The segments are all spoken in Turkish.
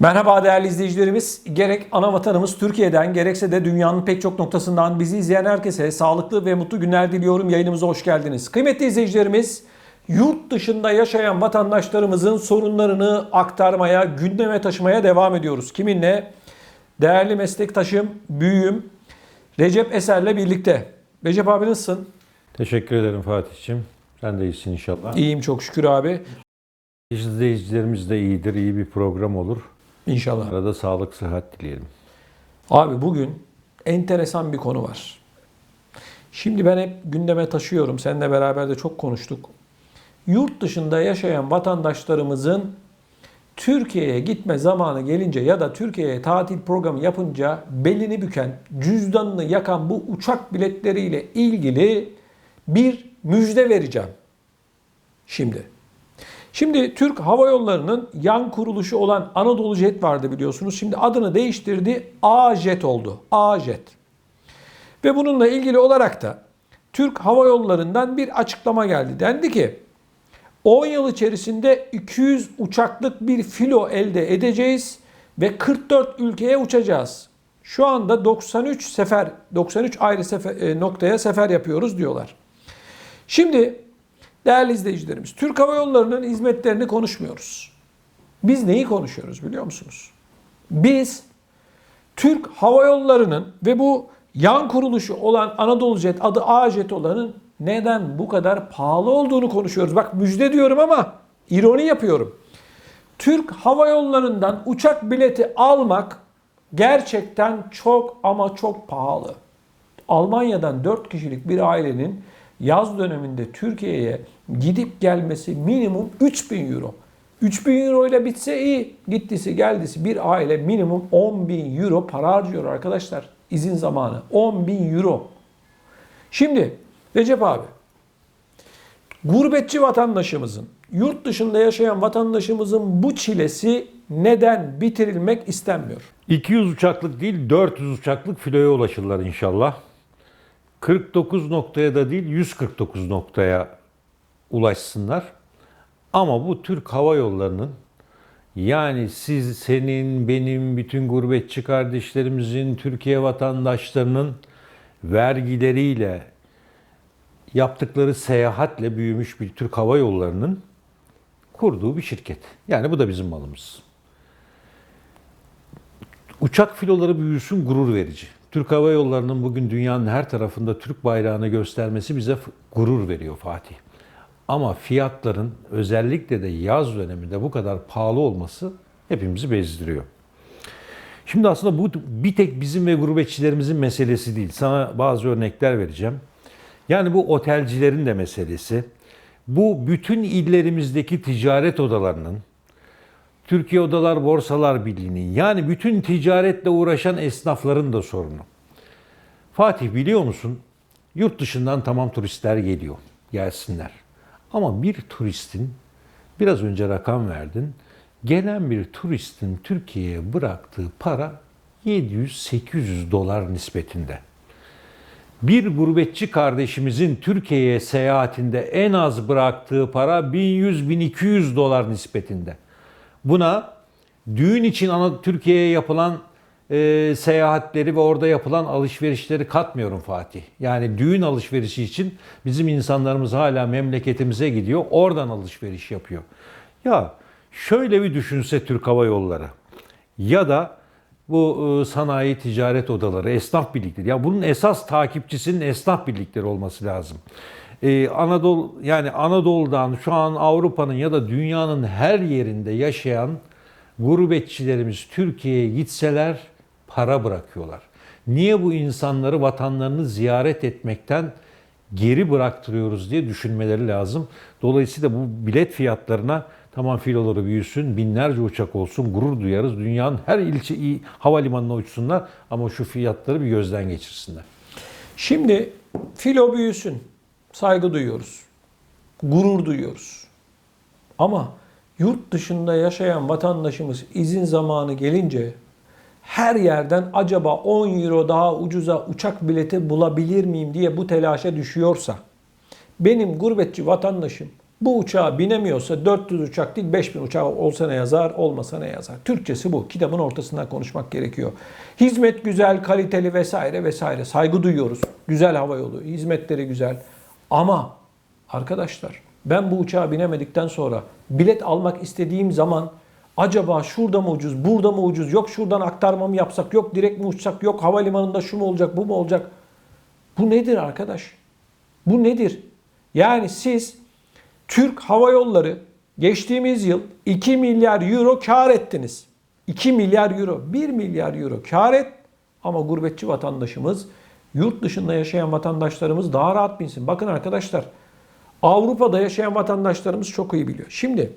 Merhaba değerli izleyicilerimiz. Gerek ana vatanımız Türkiye'den gerekse de dünyanın pek çok noktasından bizi izleyen herkese sağlıklı ve mutlu günler diliyorum. Yayınımıza hoş geldiniz. Kıymetli izleyicilerimiz, yurt dışında yaşayan vatandaşlarımızın sorunlarını aktarmaya, gündeme taşımaya devam ediyoruz. Kiminle? Değerli meslektaşım, büyüğüm Recep Eser'le birlikte. Recep abi nasılsın? Teşekkür ederim Fatih'ciğim. Sen de iyisin inşallah. İyiyim çok şükür abi. İzleyicilerimiz de iyidir. iyi bir program olur. İnşallah. Arada sağlık, sıhhat dileyelim. Abi bugün enteresan bir konu var. Şimdi ben hep gündeme taşıyorum. Seninle beraber de çok konuştuk. Yurt dışında yaşayan vatandaşlarımızın Türkiye'ye gitme zamanı gelince ya da Türkiye'ye tatil programı yapınca belini büken, cüzdanını yakan bu uçak biletleriyle ilgili bir müjde vereceğim. Şimdi. Şimdi Türk Hava Yolları'nın yan kuruluşu olan Anadolu Jet vardı biliyorsunuz. Şimdi adını değiştirdi. A-Jet oldu. A-Jet. Ve bununla ilgili olarak da Türk Hava Yolları'ndan bir açıklama geldi. Dendi ki 10 yıl içerisinde 200 uçaklık bir filo elde edeceğiz ve 44 ülkeye uçacağız. Şu anda 93 sefer 93 ayrı sefer, e, noktaya sefer yapıyoruz diyorlar. Şimdi değerli izleyicilerimiz Türk Hava Yolları'nın hizmetlerini konuşmuyoruz. Biz neyi konuşuyoruz biliyor musunuz? Biz Türk Hava Yolları'nın ve bu yan kuruluşu olan Anadolu Jet adı A-Jet olanın neden bu kadar pahalı olduğunu konuşuyoruz. Bak müjde diyorum ama ironi yapıyorum. Türk Hava Yolları'ndan uçak bileti almak gerçekten çok ama çok pahalı. Almanya'dan 4 kişilik bir ailenin yaz döneminde Türkiye'ye gidip gelmesi minimum 3000 euro. 3000 euro ile bitse iyi. Gittisi geldisi bir aile minimum 10 bin euro para harcıyor arkadaşlar. izin zamanı. 10 bin euro. Şimdi Recep abi gurbetçi vatandaşımızın, yurt dışında yaşayan vatandaşımızın bu çilesi neden bitirilmek istenmiyor? 200 uçaklık değil 400 uçaklık filoya ulaşırlar inşallah. 49 noktaya da değil 149 noktaya ulaşsınlar. Ama bu Türk Hava Yolları'nın yani siz, senin, benim, bütün gurbetçi kardeşlerimizin, Türkiye vatandaşlarının vergileriyle yaptıkları seyahatle büyümüş bir Türk Hava Yolları'nın kurduğu bir şirket. Yani bu da bizim malımız. Uçak filoları büyüsün gurur verici. Türk Hava Yolları'nın bugün dünyanın her tarafında Türk bayrağını göstermesi bize gurur veriyor Fatih. Ama fiyatların özellikle de yaz döneminde bu kadar pahalı olması hepimizi bezdiriyor. Şimdi aslında bu bir tek bizim ve gurbetçilerimizin meselesi değil. Sana bazı örnekler vereceğim. Yani bu otelcilerin de meselesi. Bu bütün illerimizdeki ticaret odalarının, Türkiye Odalar Borsalar Birliği'nin yani bütün ticaretle uğraşan esnafların da sorunu. Fatih biliyor musun? Yurt dışından tamam turistler geliyor. Gelsinler. Ama bir turistin biraz önce rakam verdin. Gelen bir turistin Türkiye'ye bıraktığı para 700-800 dolar nispetinde. Bir gurbetçi kardeşimizin Türkiye'ye seyahatinde en az bıraktığı para 1100-1200 dolar nispetinde. Buna düğün için Türkiye'ye yapılan e, seyahatleri ve orada yapılan alışverişleri katmıyorum Fatih. Yani düğün alışverişi için bizim insanlarımız hala memleketimize gidiyor, oradan alışveriş yapıyor. Ya şöyle bir düşünse Türk Hava Yolları ya da bu e, sanayi ticaret odaları, esnaf birlikleri. Ya bunun esas takipçisinin esnaf birlikleri olması lazım. Ee, Anadolu yani Anadolu'dan şu an Avrupa'nın ya da dünyanın her yerinde yaşayan gurbetçilerimiz Türkiye'ye gitseler para bırakıyorlar. Niye bu insanları vatanlarını ziyaret etmekten geri bıraktırıyoruz diye düşünmeleri lazım. Dolayısıyla bu bilet fiyatlarına tamam filoları büyüsün, binlerce uçak olsun, gurur duyarız. Dünyanın her ilçe iyi havalimanına uçsunlar ama şu fiyatları bir gözden geçirsinler. Şimdi filo büyüsün. Saygı duyuyoruz. Gurur duyuyoruz. Ama yurt dışında yaşayan vatandaşımız izin zamanı gelince her yerden acaba 10 euro daha ucuza uçak bileti bulabilir miyim diye bu telaşa düşüyorsa benim gurbetçi vatandaşım Bu uçağa binemiyorsa 400 uçak değil 5000 uçağı olsa ne yazar, olmasa ne yazar. Türkçesi bu. Kitabın ortasından konuşmak gerekiyor. Hizmet güzel, kaliteli vesaire vesaire. Saygı duyuyoruz. Güzel hava yolu, hizmetleri güzel. Ama arkadaşlar ben bu uçağa binemedikten sonra bilet almak istediğim zaman acaba şurada mı ucuz, burada mı ucuz, yok şuradan aktarma mı yapsak, yok direkt mi uçsak, yok havalimanında şu mu olacak, bu mu olacak? Bu nedir arkadaş? Bu nedir? Yani siz Türk Hava Yolları geçtiğimiz yıl 2 milyar euro kar ettiniz. 2 milyar euro, 1 milyar euro kar et ama gurbetçi vatandaşımız, yurt dışında yaşayan vatandaşlarımız daha rahat binsin. Bakın arkadaşlar, Avrupa'da yaşayan vatandaşlarımız çok iyi biliyor. Şimdi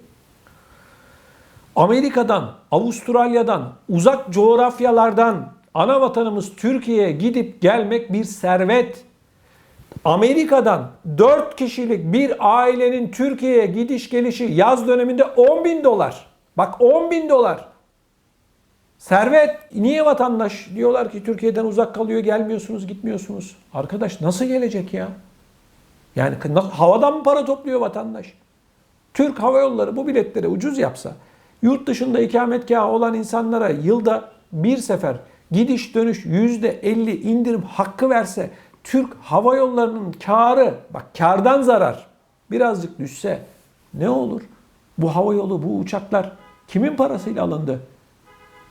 Amerika'dan, Avustralya'dan, uzak coğrafyalardan ana vatanımız Türkiye'ye gidip gelmek bir servet. Amerika'dan 4 kişilik bir ailenin Türkiye'ye gidiş gelişi yaz döneminde 10 bin dolar. Bak 10 bin dolar. Servet. Niye vatandaş diyorlar ki Türkiye'den uzak kalıyor gelmiyorsunuz gitmiyorsunuz. Arkadaş nasıl gelecek ya? Yani havadan mı para topluyor vatandaş? Türk Hava Yolları bu biletleri ucuz yapsa, yurt dışında ikametgahı olan insanlara yılda bir sefer gidiş dönüş %50 indirim hakkı verse, Türk Hava Yolları'nın karı, bak kardan zarar birazcık düşse ne olur? Bu hava yolu, bu uçaklar kimin parasıyla alındı?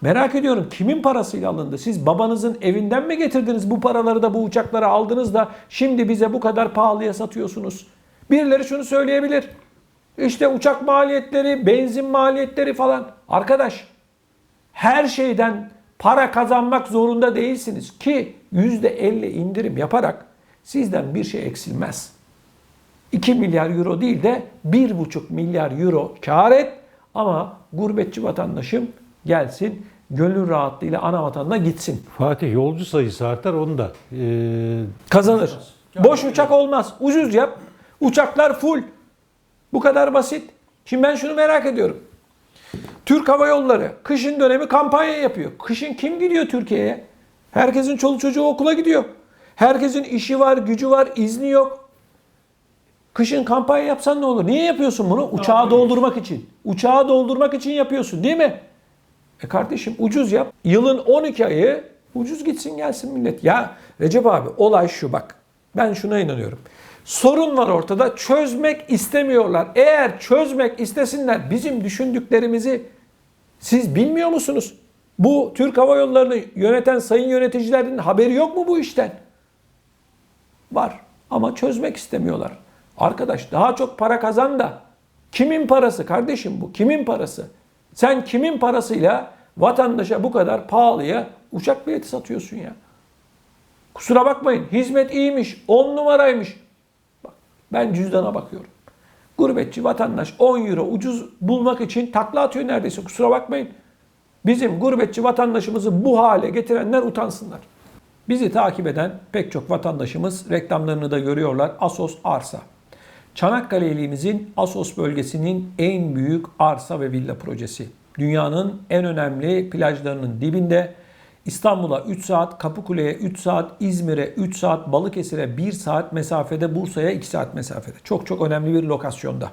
Merak ediyorum kimin parasıyla alındı? Siz babanızın evinden mi getirdiniz bu paraları da bu uçakları aldınız da şimdi bize bu kadar pahalıya satıyorsunuz? Birileri şunu söyleyebilir. İşte uçak maliyetleri, benzin maliyetleri falan. Arkadaş her şeyden para kazanmak zorunda değilsiniz ki %50 indirim yaparak sizden bir şey eksilmez. 2 milyar euro değil de 1,5 milyar euro kar et ama gurbetçi vatandaşım gelsin gönül rahatlığıyla ana vatanına gitsin. Fatih yolcu sayısı artar onu da. Ee, Kazanır. Boş uçak olmaz. Ucuz yap. Uçaklar full. Bu kadar basit. Şimdi ben şunu merak ediyorum. Türk Hava Yolları kışın dönemi kampanya yapıyor. Kışın kim gidiyor Türkiye'ye? Herkesin çoluk çocuğu okula gidiyor. Herkesin işi var, gücü var, izni yok. Kışın kampanya yapsan ne olur? Niye yapıyorsun bunu? Uçağı doldurmak için. Uçağı doldurmak için yapıyorsun değil mi? E kardeşim ucuz yap. Yılın 12 ayı ucuz gitsin gelsin millet. Ya Recep abi olay şu bak. Ben şuna inanıyorum. Sorun var ortada. Çözmek istemiyorlar. Eğer çözmek istesinler bizim düşündüklerimizi siz bilmiyor musunuz? Bu Türk Hava Yolları'nı yöneten sayın yöneticilerin haberi yok mu bu işten? Var ama çözmek istemiyorlar. Arkadaş daha çok para kazan da kimin parası kardeşim bu? Kimin parası? Sen kimin parasıyla vatandaşa bu kadar pahalıya uçak bileti satıyorsun ya? Kusura bakmayın hizmet iyiymiş, 10 numaraymış. Bak, ben cüzdana bakıyorum. Gurbetçi vatandaş 10 euro ucuz bulmak için takla atıyor neredeyse kusura bakmayın. Bizim gurbetçi vatandaşımızı bu hale getirenler utansınlar. Bizi takip eden pek çok vatandaşımız reklamlarını da görüyorlar. Asos Arsa. Çanakkale ilimizin Asos bölgesinin en büyük arsa ve villa projesi. Dünyanın en önemli plajlarının dibinde İstanbul'a 3 saat, Kapıkule'ye 3 saat, İzmir'e 3 saat, Balıkesir'e 1 saat mesafede, Bursa'ya 2 saat mesafede. Çok çok önemli bir lokasyonda.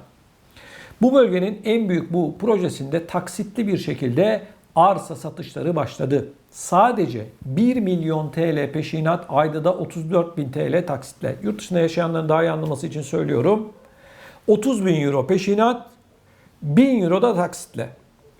Bu bölgenin en büyük bu projesinde taksitli bir şekilde arsa satışları başladı. Sadece 1 milyon TL peşinat ayda da 34 bin TL taksitle. Yurt dışında yaşayanların daha iyi anlaması için söylüyorum. 30 bin euro peşinat, 1000 euro da taksitle.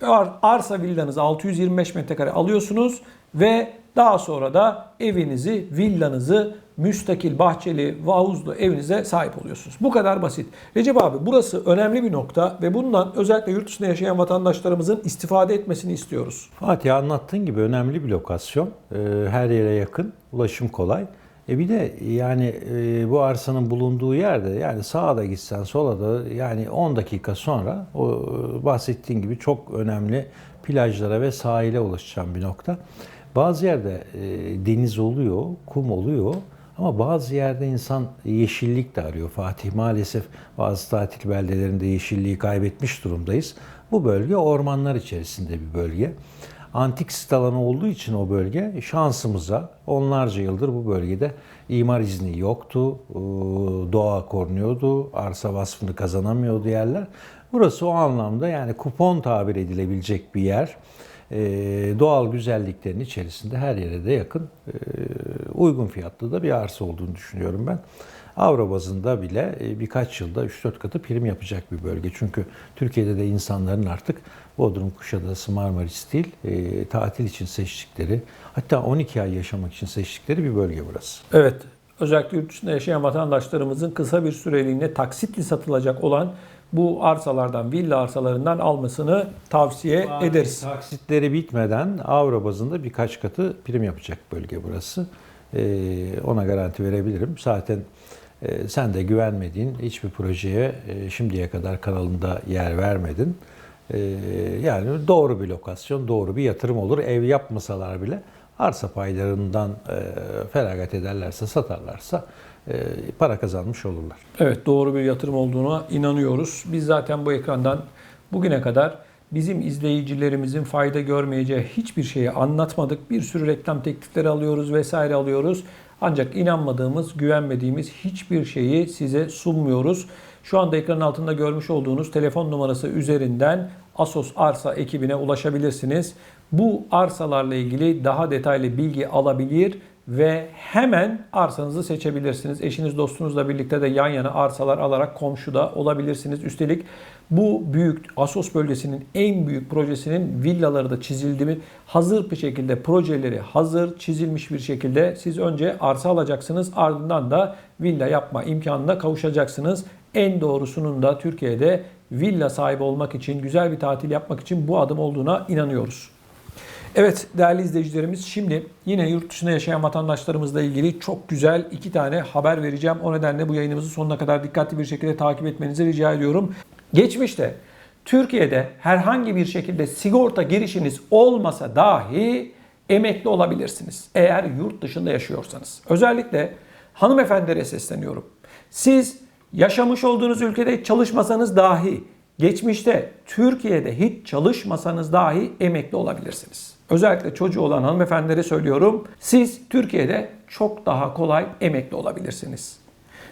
Ar- Arsa villanızı 625 metrekare alıyorsunuz ve daha sonra da evinizi, villanızı müstakil, bahçeli, havuzlu evinize sahip oluyorsunuz. Bu kadar basit. Recep abi burası önemli bir nokta ve bundan özellikle yurt dışında yaşayan vatandaşlarımızın istifade etmesini istiyoruz. Fatih anlattığın gibi önemli bir lokasyon. Ee, her yere yakın, ulaşım kolay. E bir de yani e, bu arsanın bulunduğu yerde yani sağa da gitsen sola da yani 10 dakika sonra o e, bahsettiğin gibi çok önemli plajlara ve sahile ulaşacağın bir nokta. Bazı yerde e, deniz oluyor, kum oluyor ama bazı yerde insan yeşillik de arıyor. Fatih maalesef bazı tatil beldelerinde yeşilliği kaybetmiş durumdayız. Bu bölge ormanlar içerisinde bir bölge. antik sit alanı olduğu için o bölge şansımıza onlarca yıldır bu bölgede imar izni yoktu. Ee, Doğa korunuyordu. Arsa vasfını kazanamıyordu yerler. Burası o anlamda yani kupon tabir edilebilecek bir yer. Ee, doğal güzelliklerin içerisinde her yere de yakın e, uygun fiyatlı da bir arsa olduğunu düşünüyorum ben. Avro bazında bile e, birkaç yılda 3-4 katı prim yapacak bir bölge. Çünkü Türkiye'de de insanların artık Bodrum, Kuşadası, Marmaris değil, e, tatil için seçtikleri, hatta 12 ay yaşamak için seçtikleri bir bölge burası. Evet. Özellikle yurt dışında yaşayan vatandaşlarımızın kısa bir süreliğine taksitli satılacak olan bu arsalardan, villa arsalarından almasını tavsiye ederiz. Taksitleri bitmeden Avro bazında birkaç katı prim yapacak bölge burası. E, ona garanti verebilirim. Zaten e, sen de güvenmediğin hiçbir projeye e, şimdiye kadar kanalında yer vermedin. E, yani doğru bir lokasyon, doğru bir yatırım olur. Ev yapmasalar bile arsa paylarından e, feragat ederlerse, satarlarsa para kazanmış olurlar. Evet doğru bir yatırım olduğuna inanıyoruz. Biz zaten bu ekrandan bugüne kadar bizim izleyicilerimizin fayda görmeyeceği hiçbir şeyi anlatmadık. Bir sürü reklam teklifleri alıyoruz vesaire alıyoruz. Ancak inanmadığımız, güvenmediğimiz hiçbir şeyi size sunmuyoruz. Şu anda ekranın altında görmüş olduğunuz telefon numarası üzerinden Asos Arsa ekibine ulaşabilirsiniz. Bu arsalarla ilgili daha detaylı bilgi alabilir ve hemen arsanızı seçebilirsiniz. Eşiniz dostunuzla birlikte de yan yana arsalar alarak komşuda olabilirsiniz. Üstelik bu büyük Asos bölgesinin en büyük projesinin villaları da çizildi mi? Hazır bir şekilde projeleri hazır çizilmiş bir şekilde siz önce arsa alacaksınız ardından da villa yapma imkanına kavuşacaksınız. En doğrusunun da Türkiye'de villa sahibi olmak için, güzel bir tatil yapmak için bu adım olduğuna inanıyoruz. Evet değerli izleyicilerimiz şimdi yine yurt dışında yaşayan vatandaşlarımızla ilgili çok güzel iki tane haber vereceğim. O nedenle bu yayınımızı sonuna kadar dikkatli bir şekilde takip etmenizi rica ediyorum. Geçmişte Türkiye'de herhangi bir şekilde sigorta girişiniz olmasa dahi emekli olabilirsiniz. Eğer yurt dışında yaşıyorsanız. Özellikle hanımefendilere sesleniyorum. Siz yaşamış olduğunuz ülkede çalışmasanız dahi geçmişte Türkiye'de hiç çalışmasanız dahi emekli olabilirsiniz. Özellikle çocuğu olan hanımefendilere söylüyorum. Siz Türkiye'de çok daha kolay emekli olabilirsiniz.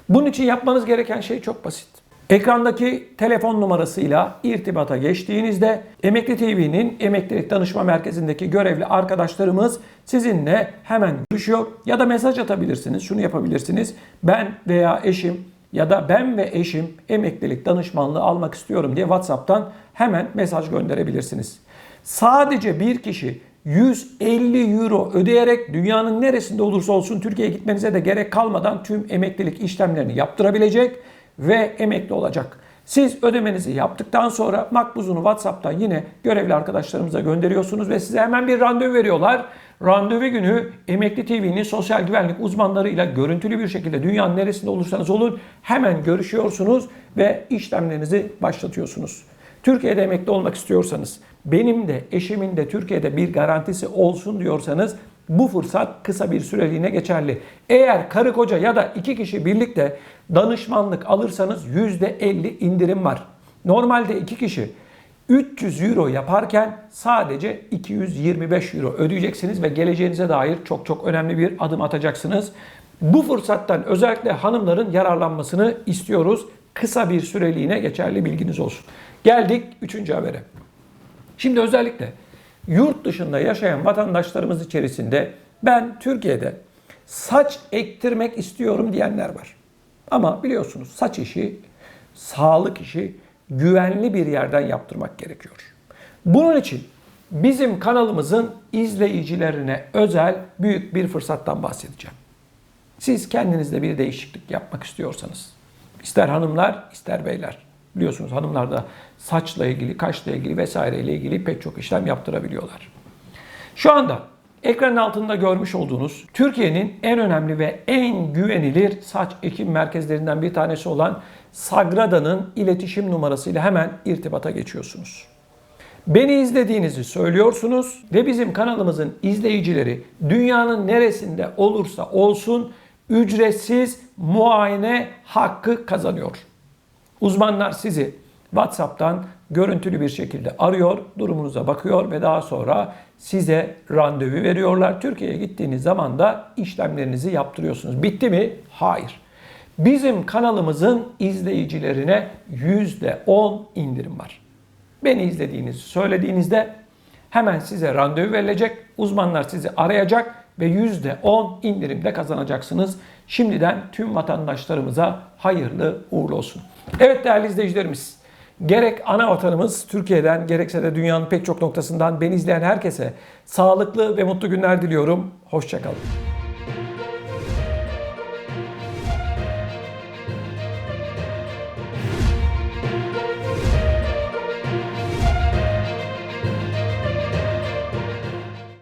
Bunun için yapmanız gereken şey çok basit. Ekrandaki telefon numarasıyla irtibata geçtiğinizde Emekli TV'nin Emeklilik Danışma Merkezi'ndeki görevli arkadaşlarımız sizinle hemen görüşüyor ya da mesaj atabilirsiniz. Şunu yapabilirsiniz. Ben veya eşim ya da ben ve eşim emeklilik danışmanlığı almak istiyorum diye WhatsApp'tan hemen mesaj gönderebilirsiniz. Sadece bir kişi 150 euro ödeyerek dünyanın neresinde olursa olsun Türkiye'ye gitmenize de gerek kalmadan tüm emeklilik işlemlerini yaptırabilecek ve emekli olacak. Siz ödemenizi yaptıktan sonra makbuzunu WhatsApp'tan yine görevli arkadaşlarımıza gönderiyorsunuz ve size hemen bir randevu veriyorlar. Randevu günü Emekli TV'nin sosyal güvenlik uzmanlarıyla görüntülü bir şekilde dünyanın neresinde olursanız olun hemen görüşüyorsunuz ve işlemlerinizi başlatıyorsunuz. Türkiye'de emekli olmak istiyorsanız, benim de eşimin de Türkiye'de bir garantisi olsun diyorsanız bu fırsat kısa bir süreliğine geçerli. Eğer karı koca ya da iki kişi birlikte danışmanlık alırsanız %50 indirim var. Normalde iki kişi 300 euro yaparken sadece 225 euro ödeyeceksiniz ve geleceğinize dair çok çok önemli bir adım atacaksınız. Bu fırsattan özellikle hanımların yararlanmasını istiyoruz. Kısa bir süreliğine geçerli bilginiz olsun. Geldik üçüncü habere. Şimdi özellikle yurt dışında yaşayan vatandaşlarımız içerisinde ben Türkiye'de saç ektirmek istiyorum diyenler var. Ama biliyorsunuz saç işi, sağlık işi güvenli bir yerden yaptırmak gerekiyor. Bunun için bizim kanalımızın izleyicilerine özel büyük bir fırsattan bahsedeceğim. Siz kendinizde bir değişiklik yapmak istiyorsanız, ister hanımlar ister beyler, biliyorsunuz hanımlar da saçla ilgili, kaşla ilgili vesaireyle ilgili pek çok işlem yaptırabiliyorlar. Şu anda ekranın altında görmüş olduğunuz Türkiye'nin en önemli ve en güvenilir saç ekim merkezlerinden bir tanesi olan Sagrada'nın iletişim numarasıyla hemen irtibata geçiyorsunuz. Beni izlediğinizi söylüyorsunuz ve bizim kanalımızın izleyicileri dünyanın neresinde olursa olsun ücretsiz muayene hakkı kazanıyor. Uzmanlar sizi WhatsApp'tan görüntülü bir şekilde arıyor, durumunuza bakıyor ve daha sonra size randevu veriyorlar. Türkiye'ye gittiğiniz zaman da işlemlerinizi yaptırıyorsunuz. Bitti mi? Hayır. Bizim kanalımızın izleyicilerine %10 indirim var. Beni izlediğinizi söylediğinizde hemen size randevu verilecek. Uzmanlar sizi arayacak ve %10 indirimde kazanacaksınız. Şimdiden tüm vatandaşlarımıza hayırlı uğurlu olsun. Evet değerli izleyicilerimiz, gerek ana vatanımız Türkiye'den gerekse de dünyanın pek çok noktasından beni izleyen herkese sağlıklı ve mutlu günler diliyorum. Hoşçakalın.